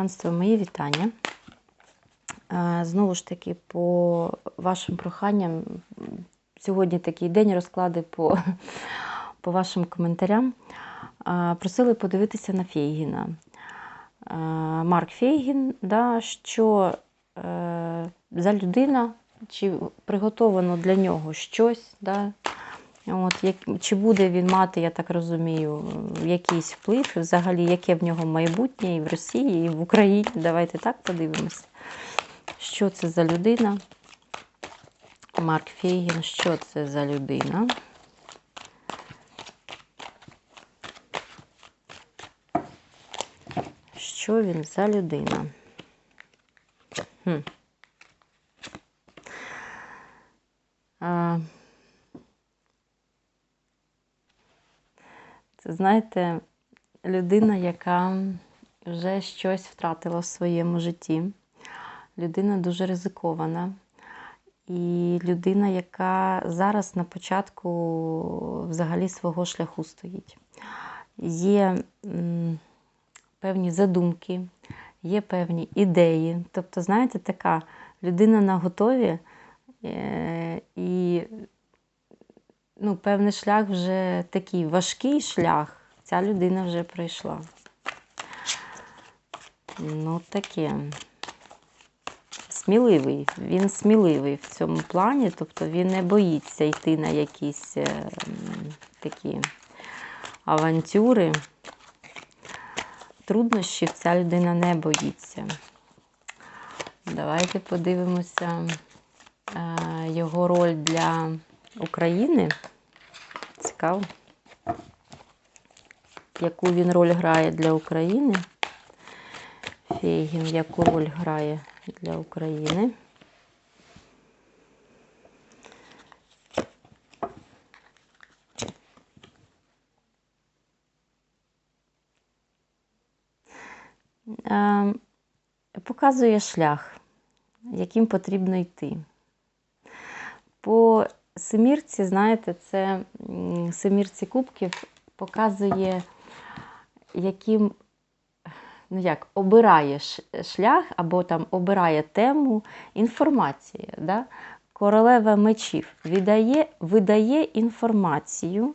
Панство, мої вітання. Е, Знову ж таки, по вашим проханням, сьогодні такий день розклади по, по вашим коментарям. Е, Просили подивитися на Фейгіна. Е, Марк Фейгін, да, що за людина, чи приготовано для нього щось, да, От, як, чи буде він мати, я так розумію, якийсь вплив, взагалі, яке в нього майбутнє і в Росії, і в Україні. Давайте так подивимося. Що це за людина? Марк Фейгін, що це за людина? Що він за людина? Хм. Знаєте, людина, яка вже щось втратила в своєму житті. Людина дуже ризикована. І людина, яка зараз на початку взагалі свого шляху стоїть. Є певні задумки, є певні ідеї. Тобто, знаєте, така людина на готові е, і ну, певний шлях вже такий важкий шлях. Ця людина вже пройшла. Ну, таке. Сміливий. Він сміливий в цьому плані, тобто він не боїться йти на якісь е, такі авантюри. Труднощів ця людина не боїться. Давайте подивимося е, його роль для України. Цікаво, яку він роль грає для України. Фейгін, яку роль грає для України. Е, Показує шлях, яким потрібно йти. По семірці, знаєте, це семірці кубків показує, яким, ну як, обирає шлях або там обирає тему інформації. Да? Королева мечів віддає, видає інформацію,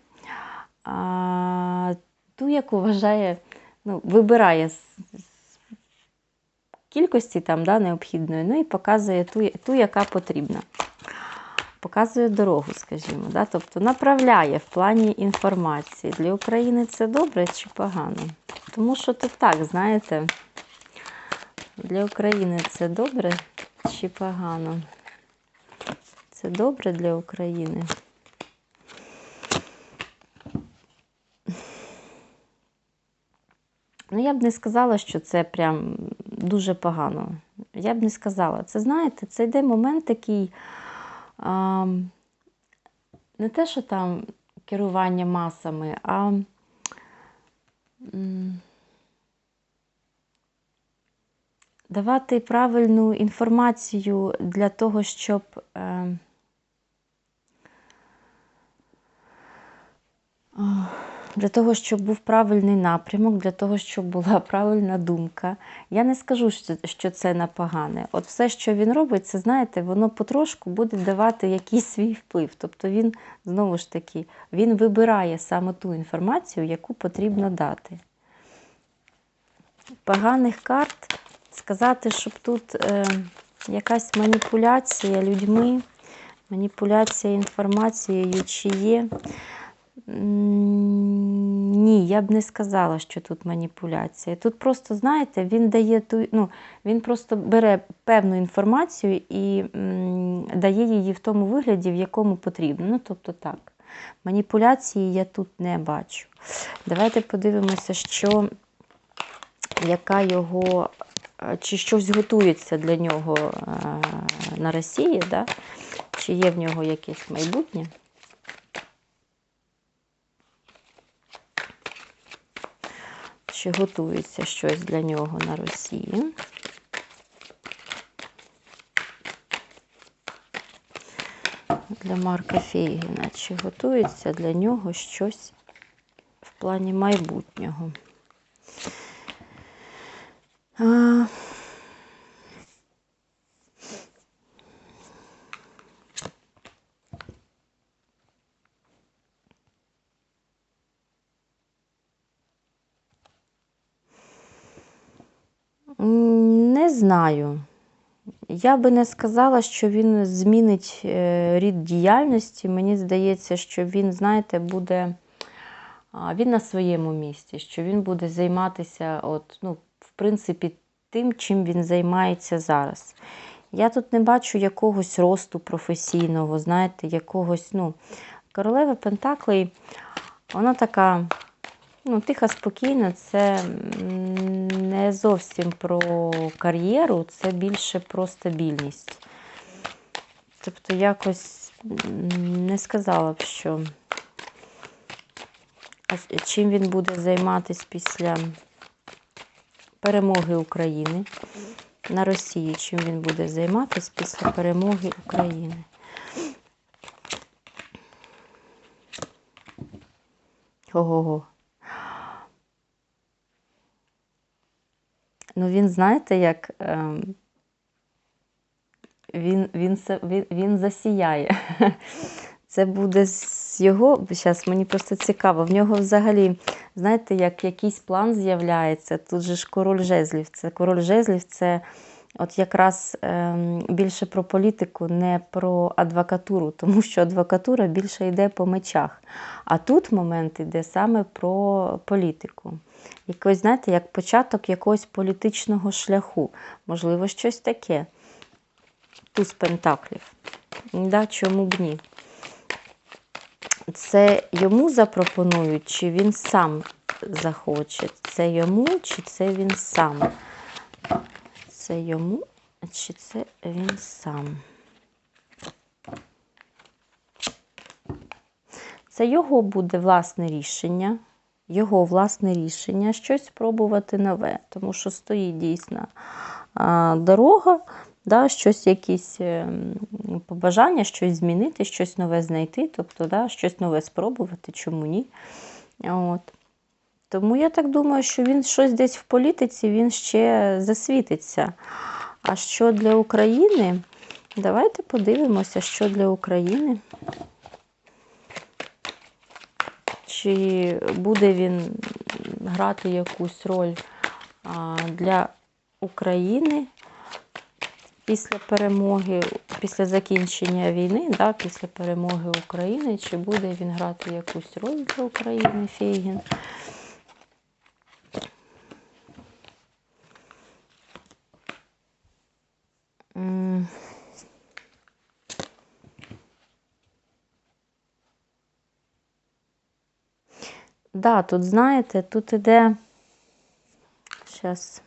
а, ту, яку вважає, ну, вибирає з, з кількості там, да, необхідної, ну і показує ту, ту, яка потрібна показує дорогу, скажімо, да? тобто направляє в плані інформації. Для України це добре чи погано? Тому що тут так, знаєте, для України це добре чи погано? Це добре для України. Ну, я б не сказала, що це прям дуже погано. Я б не сказала. Це, знаєте, це йде момент такий а, не те, що там керування масами, а давати правильну інформацію для того, щоб е, для того, щоб був правильний напрямок, для того, щоб була правильна думка. Я не скажу, що, це на погане. От все, що він робить, це знаєте, воно потрошку буде давати якийсь свій вплив. Тобто він, знову ж таки, він вибирає саме ту інформацію, яку потрібно дати. Поганих карт сказати, щоб тут е, якась маніпуляція людьми, маніпуляція інформацією чи є. Ні, я б не сказала, що тут маніпуляція. Тут просто, знаєте, він дає ту, ну, він просто бере певну інформацію і м, дає її в тому вигляді, в якому потрібно. Ну, тобто так. Маніпуляції я тут не бачу. Давайте подивимося, що яка його, е, чи щось готується для нього е, на Росії, да? чи є в нього якесь майбутнє. Чи готується щось для нього на Росії? Для Марка Фейгіна. Чи готується для нього щось в плані майбутнього? А, М, Не знаю. Я би не сказала, що він змінить е, рід діяльності. Мені здається, що він, знаєте, буде він на своєму місці, що він буде займатися, от, ну, в принципі, тим, чим він займається зараз. Я тут не бачу якогось росту професійного, знаєте, якогось, ну, королева Пентаклей, вона така, ну, тиха, спокійна, це не зовсім про кар'єру, це більше про стабільність. Тобто, якось не сказала б, що чим він буде займатися після перемоги України на Росії, чим він буде займатися після перемоги України. Ого-го. Ну, він, знаєте, як ем, він, він, він, він засіяє. Це буде з його. Зараз мені просто цікаво. В нього взагалі, знаєте, як якийсь план з'являється. Тут же ж король жезлів. Це король жезлів це от якраз ем, більше про політику, не про адвокатуру, тому що адвокатура більше йде по мечах. А тут момент йде саме про політику. Якось, знаєте, як початок якогось політичного шляху. Можливо, щось таке. Туз пентаклів. Да, чому б ні? Це йому запропонують, чи він сам захоче? Це йому, чи це він сам? Це йому, чи це він сам? Це його буде власне рішення, його власне рішення щось спробувати нове, тому що стоїть дійсно дорога, да, щось якісь ем, побажання, щось змінити, щось нове знайти, тобто да, щось нове спробувати, чому ні. От. Тому я так думаю, що він щось десь в політиці, він ще засвітиться. А що для України? Давайте подивимося, що для України. Чи буде він грати якусь роль для України після перемоги, після закінчення війни, да, після перемоги України, чи буде він грати якусь роль для України, Фейгін? Да, тут, знаєте, тут іде. Зараз.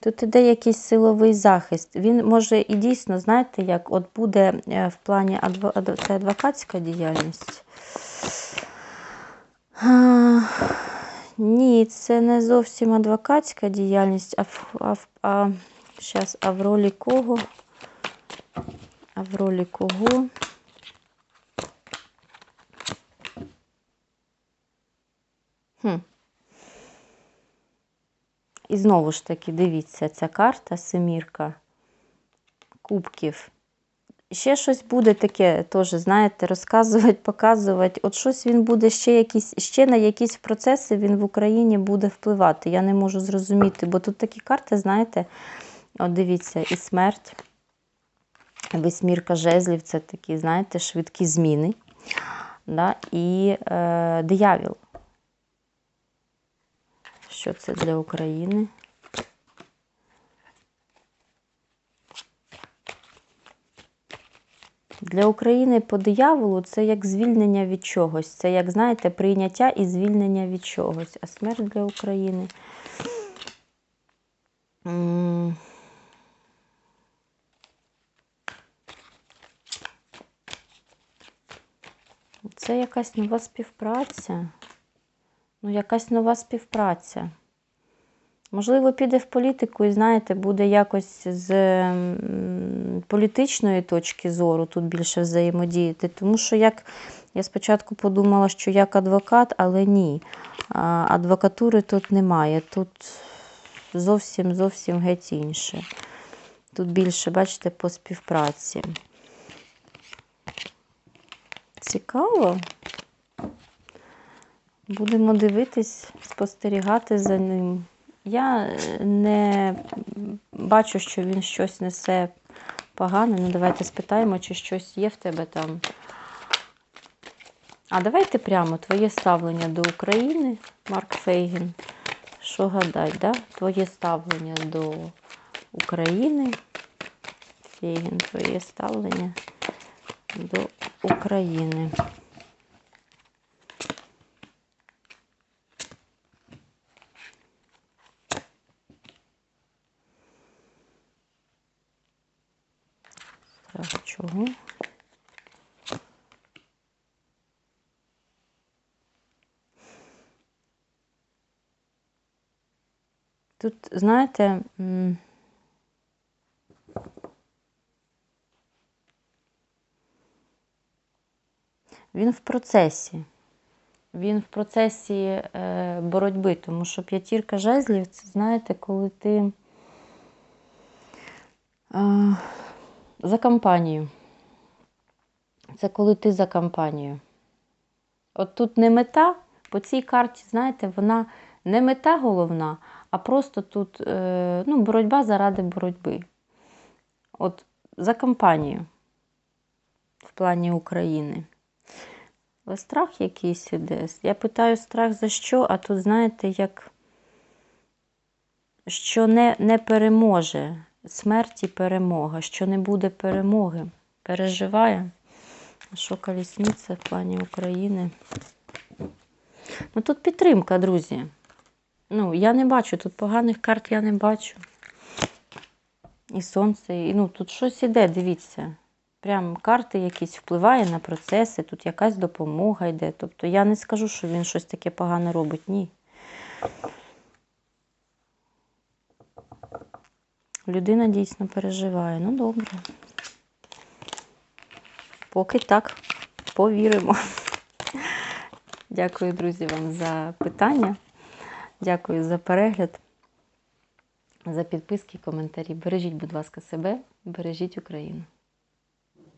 Тут іде якийсь силовий захист. Він може і дійсно, знаєте, як от буде е, в плані це адвокатська діяльність. Ні, це не зовсім адвокатська діяльність, а, а, а, щас, а в ролі кого? А в ролі кого? Хм. І знову ж таки, дивіться, ця карта семірка кубків. Ще щось буде таке, теж, знаєте, розказувати, показувати. От щось він буде ще якісь, ще на якісь процеси він в Україні буде впливати. Я не можу зрозуміти, бо тут такі карти, знаєте, от дивіться, і смерть, весьмірка жезлів це такі, знаєте, швидкі зміни. Да? І е, диявіл. Що це для України? Для України по дияволу це як звільнення від чогось. Це, як, знаєте, прийняття і звільнення від чогось. А смерть для України. М. Це якась нова співпраця. Ну, якась нова співпраця. Можливо, піде в політику і, знаєте, буде якось з політичної точки зору тут більше взаємодіяти. Тому що як я спочатку подумала, що як адвокат, але ні. Адвокатури тут немає. Тут зовсім зовсім геть інше. Тут більше, бачите, по співпраці. Цікаво. Будемо дивитись, спостерігати за ним. Я е, не бачу, що він щось несе погане. Ну, давайте спитаємо, чи щось є в тебе там. А давайте прямо твоє ставлення до України, Марк Фейгін. Що гадать, да? Твоє ставлення до України. Фейгін, твоє ставлення до України. Страх чого? Тут, знаєте, він в процесі. Він в процесі е, боротьби, тому що п'ятірка жезлів, це знаєте, коли ти е, за компанію. Це коли ти за компанію. От тут не мета, по цій карті, знаєте, вона не мета головна, а просто тут е, ну, боротьба заради боротьби. От за компанію в плані України. Але страх якийсь іде. Я питаю страх за що, а тут, знаєте, як що не, не переможе. Смерть і перемога, що не буде перемоги. Переживає. Що колісниця в плані України? Ну тут підтримка, друзі. Ну, я не бачу, тут поганих карт я не бачу. І сонце, і ну тут щось іде, дивіться. Прям карти якісь впливає на процеси, тут якась допомога йде. Тобто я не скажу, що він щось таке погане робить. Ні. Людина дійсно переживає. Ну, добре. Поки так, повіримо. Дякую, друзі, вам за питання. Дякую за перегляд, за підписки, коментарі. Бережіть, будь ласка, себе, бережіть Україну.